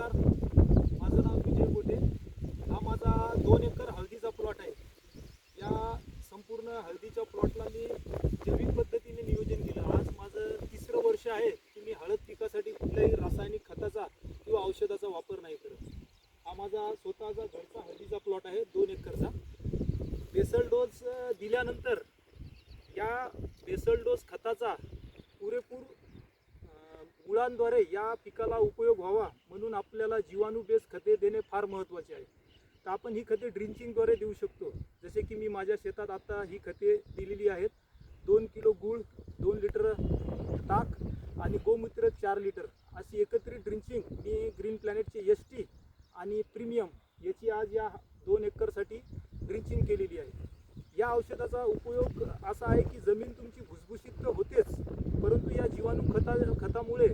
नमस्कार. माझं नाव विजय गोटे. हा माझा दोन एकर हळदीचा प्लॉट आहे. या संपूर्ण हळदीच्या प्लॉटला मी जैविक पद्धतीने नियोजन केलं. आज माझं तिसरं वर्ष आहे. की मी हळद पिकासाठी कुठल्याही रासायनिक खताचा किंवा औषधाचा वापर नाही करत. हा माझा स्वतःचा घरचा हळदीचा प्लॉट आहे दोन एकरचा. बेसल डोस दिल्यानंतर या बेसल डोस खताचा पुरेपूर मुळांद्वारे या पिकाला उपयोग व्हावा म्हणून आपल्याला जीवाणू बेस खते देणे फार महत्त्वाचे आहे. तर आपण ही खते ड्रिंचिंगद्वारे देऊ शकतो. जसे की मी माझ्या शेतात आता ही खते दिलेली आहेत. दोन किलो गूळ दोन लिटर ताक आणि गोमूत्र चार लिटर. अशी एकत्रित ड्रिंचिंग मी ग्रीन प्लॅनेटचे एस टी आणि प्रीमियम याची आज या दोन एकरसाठी ड्रिंचिंग केलेली आहे. या औषधाचा उपयोग असा आहे की जमीन तुमची भुसभुशीत तर होतेच. परंतु जीवाणू खता खतामुळे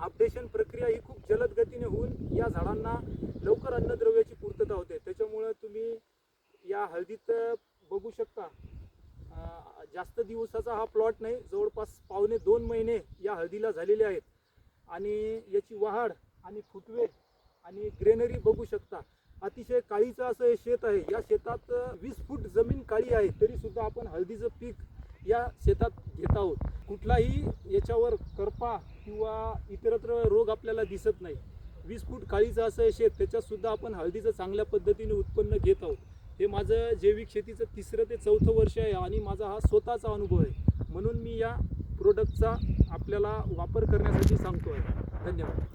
अपडेशन प्रक्रिया ही खूप जलद गतीने होऊन या झाडांना लवकर अन्नद्रव्याची पूर्तता होते. त्याच्यामुळं तुम्ही या हळदीत बघू शकता जास्त दिवसाचा हा प्लॉट नाही जवळपास पावणे दोन महिने या हळदीला झालेले आहेत. आणि याची वाढ आणि फुटवे आणि ग्रेनरी बघू शकता. अतिशय काळीचं असं हे शेत आहे. या शेतात वीस फूट जमीन काळी आहे. तरीसुद्धा आपण हळदीचं पीक या शेतात घेत आहोत. कुठलाही याच्यावर करपा किंवा इतरत्र रोग आपल्याला दिसत नाही. वीस फूट काळीचं असं शेत त्याच्यातसुद्धा आपण हळदीचं चांगल्या पद्धतीने उत्पन्न घेत आहोत. हे माझं जैविक शेतीचं तिसरं ते चौथं वर्ष आहे आणि माझा हा स्वतःचा अनुभव आहे. म्हणून मी या प्रोडक्टचा आपल्याला वापर करण्यासाठी सांगतो आहे धन्यवाद.